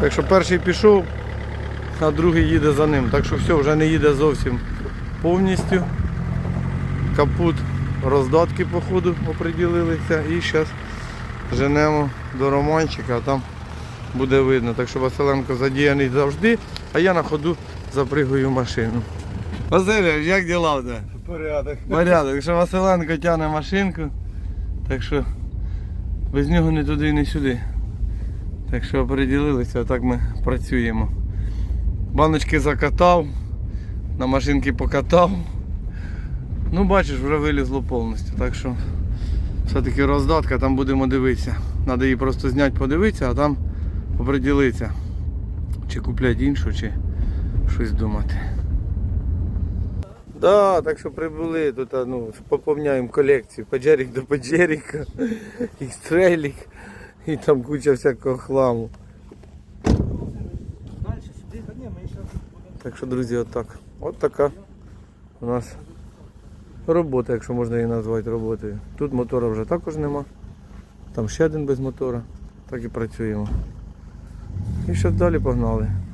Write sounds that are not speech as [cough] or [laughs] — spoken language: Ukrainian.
Так що перший пішов, а другий їде за ним. Так що все, вже не їде зовсім повністю. Капут роздатки по ходу оприділилися і зараз женемо до Романчика, а там буде видно. Так що Василенко задіяний завжди, а я на ходу запригую машину. Василь, як діла в тебе? Порядок. Порядок, що Василенко тягне машинку, так що без нього не туди і не сюди. Так що оприділилися, так ми працюємо. Баночки закатав, на машинки покатав. Ну бачиш, вже вилізло повністю. Так що все-таки роздатка, там будемо дивитися. Треба її просто зняти, подивитися, а там оприділитися. Чи купляти іншу, чи щось думати. Да, так що прибули тут, ну, поповняємо колекцію. Паджерік до паджеріка, [laughs] ікстрелік і там куча всякого хламу. Так що, друзі, отак. От така у нас робота, якщо можна її назвати роботою. Тут мотора вже також нема. Там ще один без мотора. Так і працюємо. І що далі погнали.